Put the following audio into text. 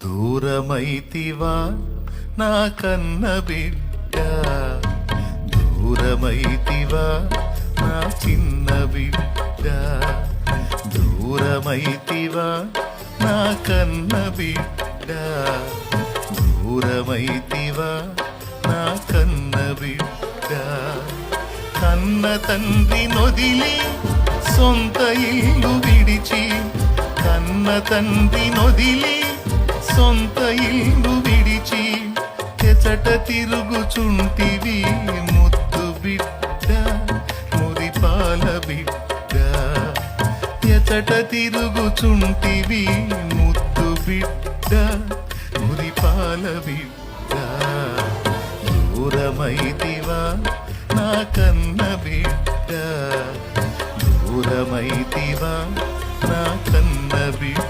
దూరమైతివా నా కన్న బిడ్డ? దూరమైతివా నా చిన్న బిడ్డ? దూరమైతివా నా కన్న బిడ్డ? దూరమైతివా నా కన్న బిడ్డ? కన్న తండ్రి నొదిలి సొంత ఇల్లు విడిచి కన్న తండ్రి నొదిలి సొంత ఇల్లు విడిచి ఎచట తిరుగుచుంటివి. ముద్దు బిడ్డ మురిపాల బిడ్డ. ఎచట తిరుగుచుంటివి. ముద్దు బిడ్డ మురిపాల బిడ్డ. దూరమైతివా నా కన్న బిడ్డ. దూరమైతివా నా కన్న బిడ్డ.